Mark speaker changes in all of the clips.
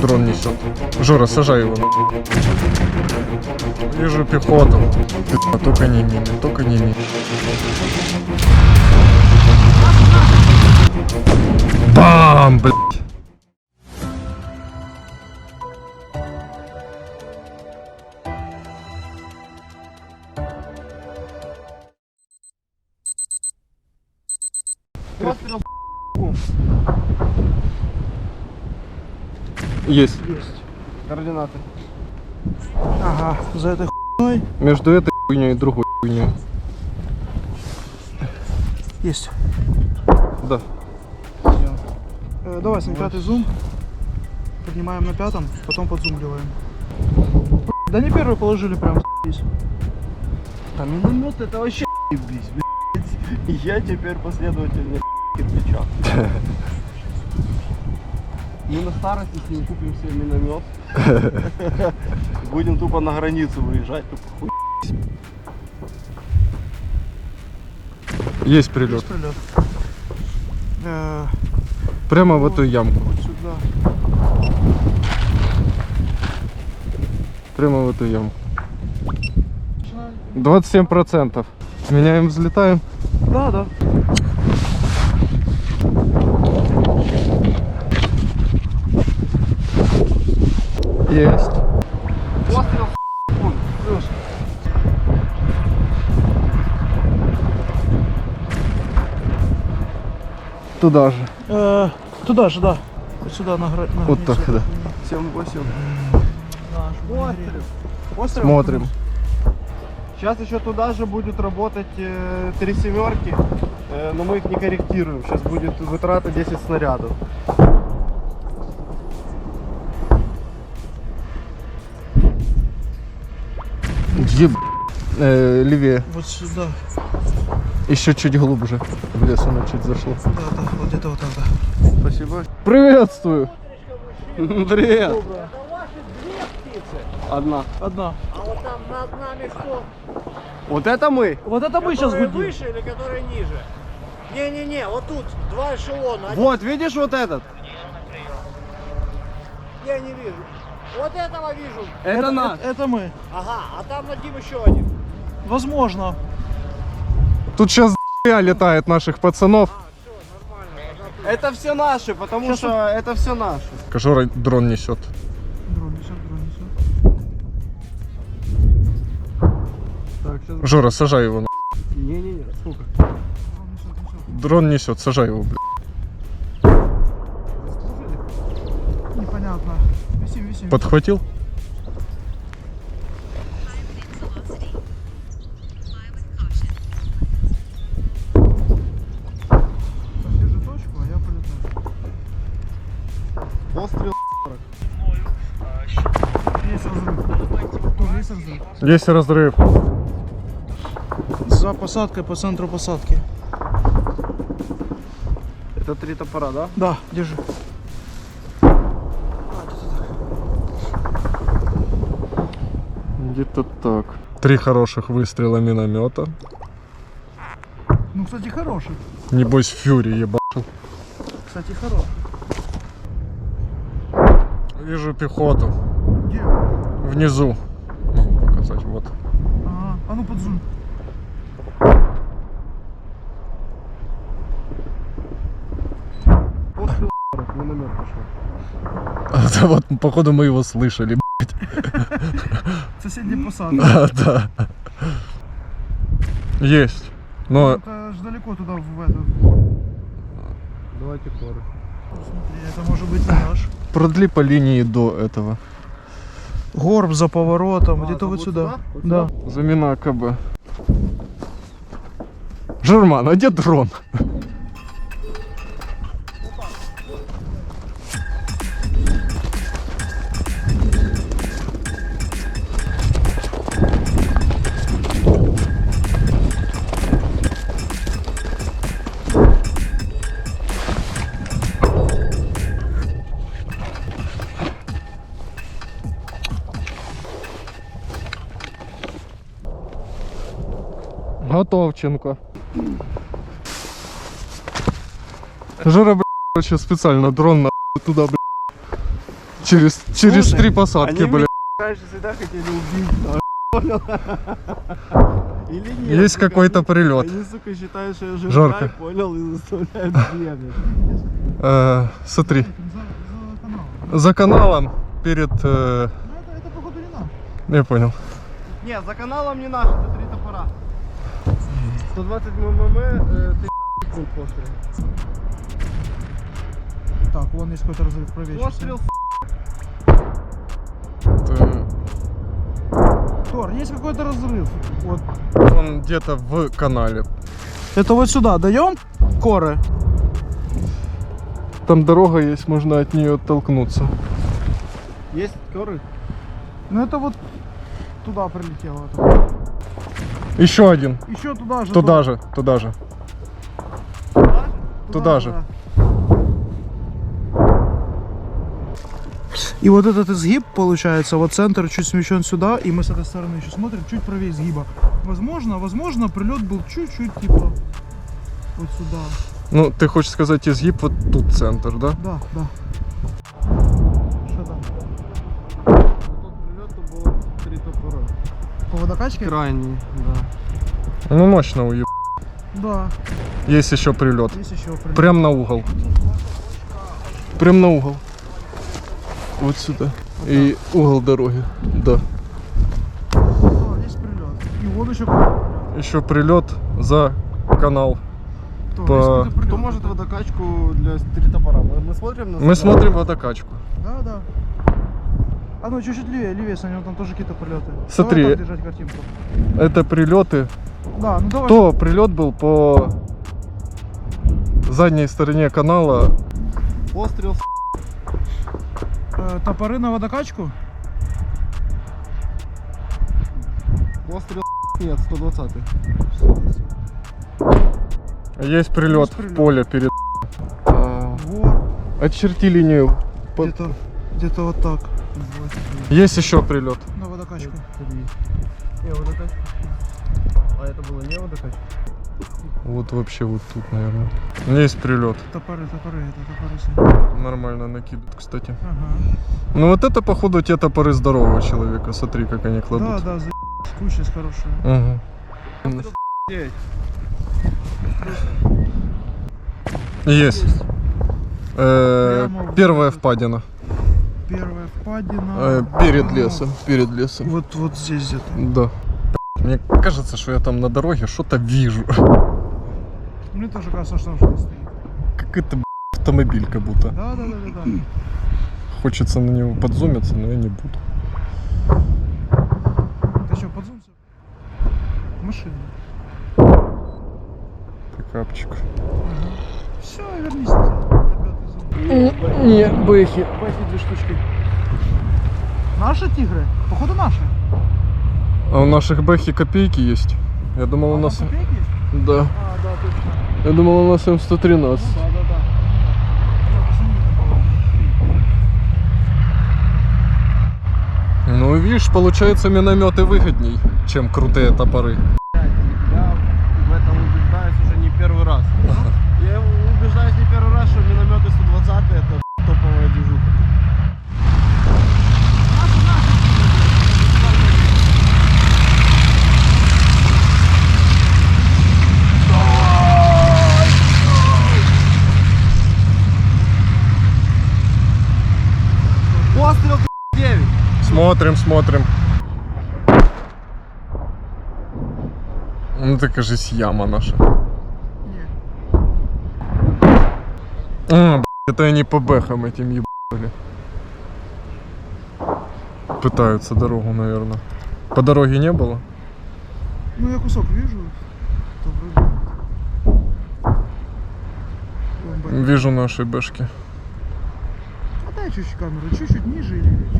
Speaker 1: Дрон несет. Жора, сажай его. Вижу пехоту. Ты, только не мими, только не мими. Бам, блядь. Есть.
Speaker 2: Есть. Координаты. Ага, за этой хуйней
Speaker 1: Между этой хуйней и другой хуйней.
Speaker 2: есть.
Speaker 1: Да.
Speaker 2: Э, давай, на пятый зум. Поднимаем на пятом, потом подзумливаем. Да не первый положили прям здесь.
Speaker 3: А миномет это вообще ебись, блядь. Я теперь последователь не кирпича. Мы на старости с ним купим себе миномет. Будем тупо на границу выезжать, тупо хуй.
Speaker 1: Есть прилет.
Speaker 2: Есть прилет. Э,
Speaker 1: Прямо в эту ямку.
Speaker 2: вот сюда.
Speaker 1: Прямо в эту ямку. 27%. Меняем, взлетаем.
Speaker 2: Да, да.
Speaker 1: Есть.
Speaker 3: Пострел
Speaker 2: Плюс.
Speaker 1: Туда же.
Speaker 2: Э, туда же, да. Вот сюда на, гра- на
Speaker 1: Вот
Speaker 2: границу.
Speaker 1: так, да.
Speaker 3: 7-8.
Speaker 2: Наш
Speaker 3: Пострел. Пострел.
Speaker 1: Смотрим.
Speaker 3: Сейчас еще туда же будет работать э, три семерки, э, но мы их не корректируем. Сейчас будет вытрата 10 снарядов.
Speaker 1: Еб... Э, левее.
Speaker 2: Вот сюда.
Speaker 1: Еще чуть глубже. В лес оно чуть зашло.
Speaker 2: Да, да, вот где-то вот это.
Speaker 3: Спасибо.
Speaker 1: Приветствую.
Speaker 3: Привет. Одна.
Speaker 2: Одна.
Speaker 4: А вот там над нами что?
Speaker 3: Вот это мы?
Speaker 2: Вот это мы сейчас
Speaker 4: Которые
Speaker 2: будем.
Speaker 4: выше или которые ниже? Не-не-не, вот тут два эшелона. Один-
Speaker 3: Вот, видишь вот этот?
Speaker 4: Я не вижу. Вот этого вижу.
Speaker 3: Это, наш.
Speaker 2: Это, это мы.
Speaker 4: Ага, а там над ним еще один.
Speaker 2: Возможно.
Speaker 1: Тут сейчас летает наших пацанов.
Speaker 3: Это все наши, потому
Speaker 2: Щас
Speaker 3: что это все наши.
Speaker 1: Жора дрон несет.
Speaker 2: Дрон несет, дрон несет.
Speaker 3: Так, сейчас.
Speaker 1: Жора, сажай его.
Speaker 3: Не-не-не, сколько?
Speaker 2: Дрон несет, несет.
Speaker 1: Дрон несет, сажай его, блядь. Подхватил?
Speaker 2: Держи точку, а я полетаю.
Speaker 3: Пострел.
Speaker 2: Есть разрыв. Тоже есть разрыв.
Speaker 1: Есть разрыв.
Speaker 2: За посадкой по центру посадки.
Speaker 3: Это три топора, да?
Speaker 2: Да, держи.
Speaker 1: Где-то так. Три хороших выстрела миномета.
Speaker 2: Ну, кстати, хороший.
Speaker 1: Небось фюри ебашил.
Speaker 2: Кстати, хороший.
Speaker 1: Вижу пехоту.
Speaker 2: Где?
Speaker 1: Внизу. Могу показать. Вот.
Speaker 2: Ага. А ну подзум.
Speaker 3: Пострел. Миномет пошел.
Speaker 1: Это вот, походу, мы его слышали.
Speaker 2: Соседняя посадка.
Speaker 1: Да, да. Есть. Но
Speaker 2: Это ж далеко туда, в этот.
Speaker 3: Давайте коры.
Speaker 2: Смотри, это может быть наш.
Speaker 1: продли по линии до этого.
Speaker 2: Горб за поворотом,
Speaker 3: А,
Speaker 2: где-то вот
Speaker 3: вот
Speaker 2: сюда.
Speaker 3: сюда? Вот
Speaker 2: Да.
Speaker 1: Замена АКБ. Жерман, а где дрон? Готовченко. Жора, короче, специально дрон на туда, бля, Через, через
Speaker 3: Слушай,
Speaker 1: три посадки,
Speaker 3: они
Speaker 1: бля.
Speaker 3: Раньше всегда хотели убить, да, понял? Или нет?
Speaker 1: Есть какой-то прилет.
Speaker 3: Они, сука, считают, что я жирная,
Speaker 1: Жарко.
Speaker 3: понял, и заставляют бегать.
Speaker 1: Э, смотри,
Speaker 2: За, за канал.
Speaker 1: за каналом перед... э,
Speaker 2: Ну это, это походу не нам.
Speaker 1: я понял.
Speaker 3: Не, за каналом не наш, это три топора. 120 мм, э, ты пункт пострел.
Speaker 2: Так, вон есть какой-то разрыв сейчас.
Speaker 3: Пострел,
Speaker 2: Тор, есть какой-то разрыв. Вот.
Speaker 1: он где-то в канале.
Speaker 2: Это вот сюда даем коры.
Speaker 1: Там дорога есть, можно от нее оттолкнуться.
Speaker 3: есть коры?
Speaker 2: Ну это вот туда прилетело. это.
Speaker 1: Еще один.
Speaker 2: Еще туда же.
Speaker 1: Туда же, туда же.
Speaker 3: Туда?
Speaker 1: Туда же.
Speaker 2: И вот этот изгиб получается, вот центр чуть смещен сюда, и мы с этой стороны еще смотрим, чуть правее изгиба. Возможно, возможно, прилет был чуть-чуть типа вот сюда.
Speaker 1: Ну, ты хочешь сказать изгиб вот тут центр, да?
Speaker 2: Да, да. По водокачке?
Speaker 3: Крайний, да.
Speaker 1: Ну, мощно уеб.
Speaker 2: Да.
Speaker 1: Есть еще прилет.
Speaker 2: Есть еще прилет.
Speaker 1: Прям на угол. Прям на угол. Вот сюда. И угол дороги. Да.
Speaker 2: О, есть прилет. И вон еще прилет.
Speaker 1: Еще прилет за канал.
Speaker 2: Кто?
Speaker 1: По-
Speaker 2: прилет.
Speaker 3: Кто может водокачку для три топора? Мы, мы смотрим на
Speaker 1: Мы смотрим водокачку.
Speaker 2: Да, да. А ну чуть-чуть левее, левее, Саня, там тоже какие-то прилеты.
Speaker 1: Смотри.
Speaker 2: Давай так держать картинку.
Speaker 1: Это прилеты.
Speaker 2: Да, ну давай.
Speaker 1: То прилет был по задней стороне канала.
Speaker 3: Пострел, с***.
Speaker 2: Э, топоры на водокачку?
Speaker 3: пострел, с***. нет, 120
Speaker 1: Есть прилет
Speaker 2: Есть
Speaker 1: в
Speaker 2: прилет.
Speaker 1: поле перед. А,
Speaker 2: Вот.
Speaker 1: Очерти линию. По-
Speaker 2: Где-то, где-то вот так.
Speaker 1: Есть еще прилет.
Speaker 2: На водокачку.
Speaker 3: Не, водокачка. А это было не водокачка?
Speaker 1: Вот вообще вот тут, наверное. Есть прилет.
Speaker 2: Топоры, топоры, это топоры.
Speaker 1: Нормально накидывают, кстати.
Speaker 2: Ага.
Speaker 1: Ну вот это, походу, те топоры здорового человека. Смотри, как они
Speaker 2: Да,
Speaker 1: кладут.
Speaker 2: да, за куча хорошая.
Speaker 3: Девять.
Speaker 1: Есть. Э,
Speaker 2: в-
Speaker 1: первая впадина.
Speaker 2: Первая впадина.
Speaker 1: Э, перед
Speaker 2: Ага.
Speaker 1: лесом. Перед лесом.
Speaker 2: Вот, вот здесь где-то.
Speaker 1: Да. Мне кажется, что я там на дороге что-то вижу.
Speaker 2: Мне тоже кажется, что там что-то стоит.
Speaker 1: Как это б***ь, автомобиль как будто.
Speaker 2: Да, да, да, да, да.
Speaker 1: Хочется на него подзумиться, но я не буду.
Speaker 2: Ты что, подзумся? Машина.
Speaker 1: Пикапчик.
Speaker 2: Все, вернись назад. На пятый зум.
Speaker 1: Не, бэхи.
Speaker 2: Бэхи две штучки. Наши тигры? Походу наши.
Speaker 1: А у наших бэхи копейки есть. Я думал, у
Speaker 2: А
Speaker 1: нас...
Speaker 2: там копейки есть?
Speaker 1: Да.
Speaker 2: А, да, точно.
Speaker 1: Я думал, у нас М113.
Speaker 2: Ну, да, да, да. Ну,
Speaker 1: видишь, получается, минометы выгодней, чем крутые топоры.
Speaker 3: Я в этом убеждаюсь уже не первый раз. Я убеждаюсь не первый раз, что минометы 120 это топовая движуха. Пострел 9.
Speaker 1: Смотрим, смотрим. Ну, так кажись, яма наша.
Speaker 2: Не.
Speaker 1: А, это они по бэхам этим ебали. Пытаются дорогу, наверное. По дороге не было?
Speaker 2: Ну, я кусок вижу.
Speaker 1: Вижу наши бэшки.
Speaker 2: А дай чуть-чуть камеру, чуть-чуть ниже или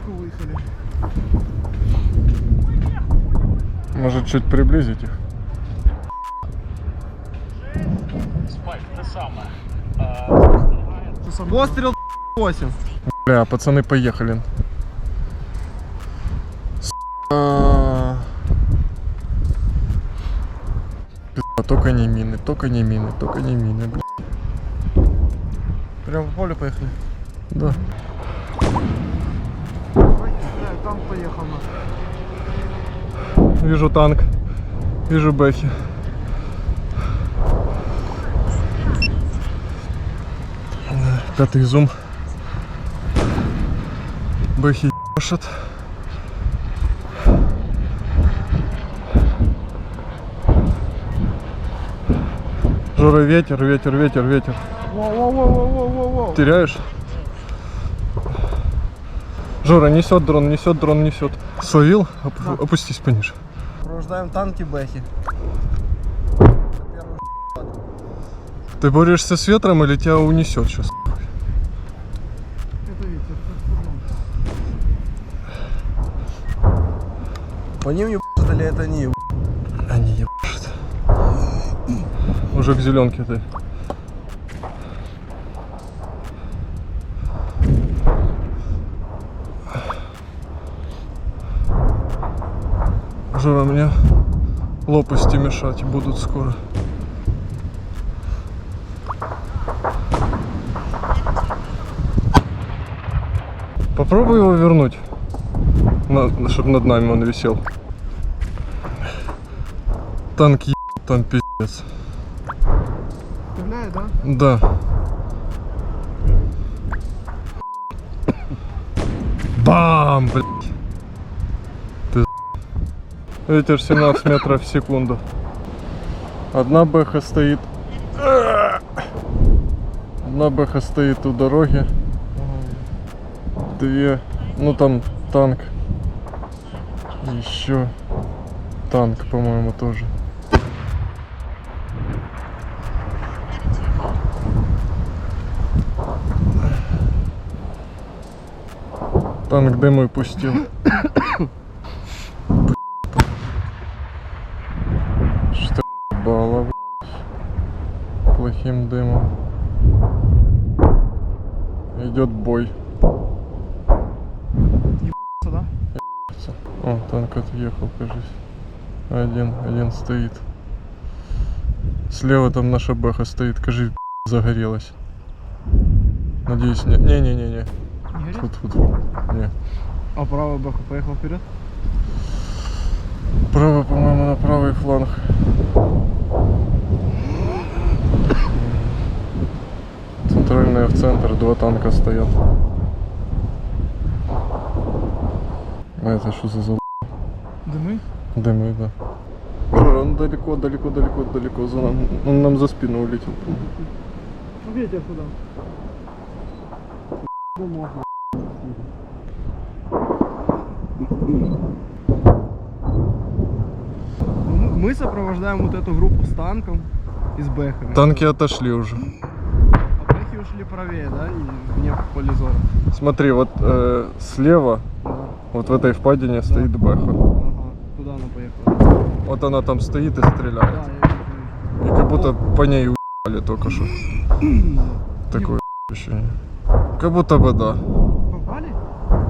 Speaker 2: ВПшку выехали.
Speaker 1: Может, чуть приблизить их?
Speaker 2: Ты сам-
Speaker 3: Пострел 8.
Speaker 1: Бля, пацаны, поехали. С***а. Пизда, только не мины, только не мины, только не мины, блядь.
Speaker 3: Прямо по полю поехали.
Speaker 1: Да.
Speaker 2: Там поехал на.
Speaker 1: Вижу танк, вижу бэхи. Пятый зум. Бэхи ебашат. Жора, ветер, ветер, ветер, ветер. Теряешь? Жора, несет дрон, несет дрон, несет. Словил? Оп- Опустись пониже.
Speaker 3: Провождаем танки Бэхи.
Speaker 1: Ты борешься с ветром или тебя унесет сейчас?
Speaker 2: Это ветер.
Speaker 3: По ним ебаться или это не
Speaker 1: Они ебашат. Уже к зеленке ты. Жора, мне лопасти мешать будут скоро. Попробуй его вернуть, чтобы над нами он висел. Танк е... там пиздец.
Speaker 2: Стреляет, да?
Speaker 1: Да. Бам, блядь. Ветер 17 метров в секунду. Одна бэха стоит. Одна бэха стоит у дороги. Две. Ну там танк. Еще танк, по-моему, тоже. Танк дымой пустил. Плохим дымом. Идет бой.
Speaker 2: Да?
Speaker 1: О, танк отъехал, кажись. Один, один стоит. Слева там наша бэха стоит, кажись, загорелась. Надеюсь, не. Не-не-не-не. Тут, тут, тут. Не.
Speaker 2: А правая бэха поехала вперед?
Speaker 1: Право, по-моему, на правый фланг. Центральная в центр, два танка стоят. А это что за за
Speaker 2: Дымы?
Speaker 1: дымы, да. Он далеко, далеко, далеко, далеко за нам. Он нам за спину улетел.
Speaker 2: Ветер куда? Ну, Мы сопровождаем вот эту группу с танком и с бэхами.
Speaker 1: Танки отошли уже.
Speaker 2: Ушли правее, да? И вне поля зора.
Speaker 1: Смотри, вот э, слева,
Speaker 2: Да.
Speaker 1: вот в этой впадине стоит бэха.
Speaker 2: Ага. Куда она поехала?
Speaker 1: Вот она там стоит и
Speaker 2: Да,
Speaker 1: стреляет.
Speaker 2: я вижу,
Speaker 1: И как будто по ней уебали только что. Такое ощущение. Как будто бы да.
Speaker 2: Попали?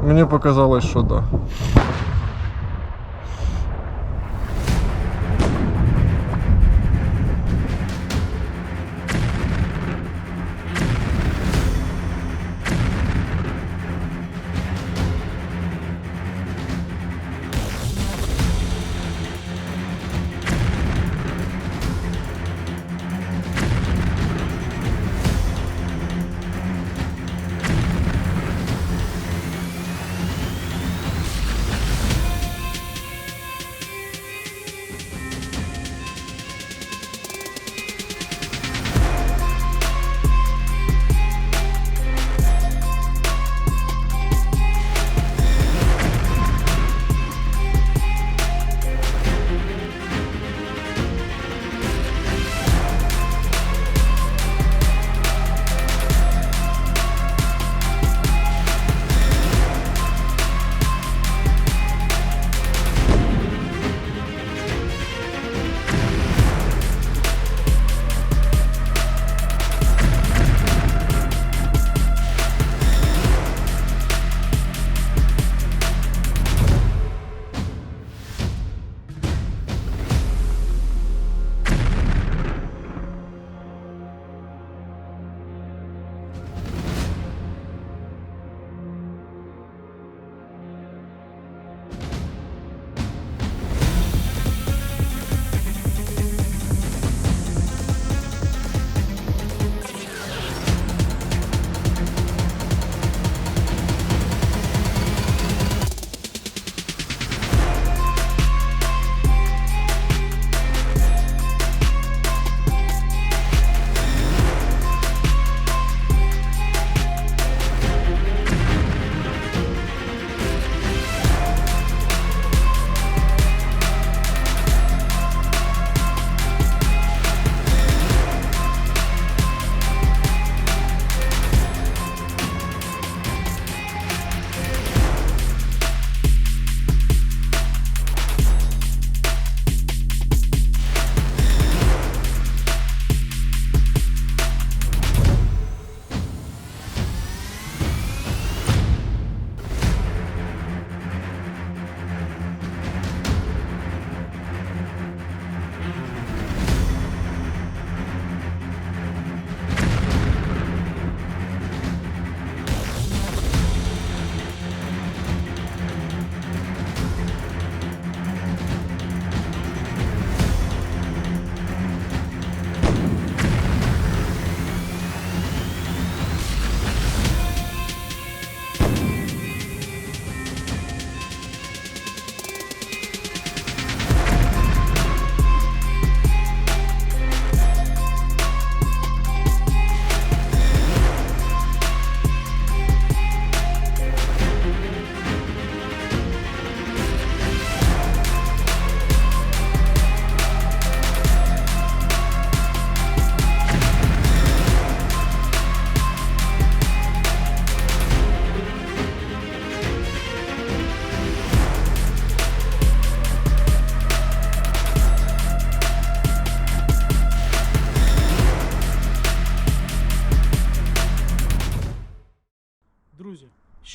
Speaker 1: Мне показалось, что да.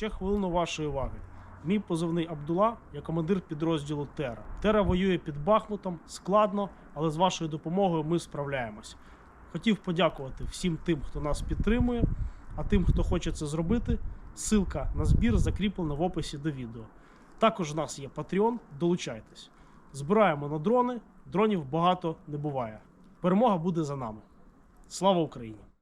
Speaker 5: Ще хвилину вашої уваги. Мій позивний Абдула, я командир підрозділу Тера. Тера воює під Бахмутом складно, але з вашою допомогою ми справляємось. Хотів подякувати всім тим, хто нас підтримує, а тим, хто хоче це зробити, ссылка на збір закріплена в описі до відео. Також у нас є Patreon, долучайтесь. Збираємо на дрони, дронів багато не буває. Перемога буде за нами. Слава Україні!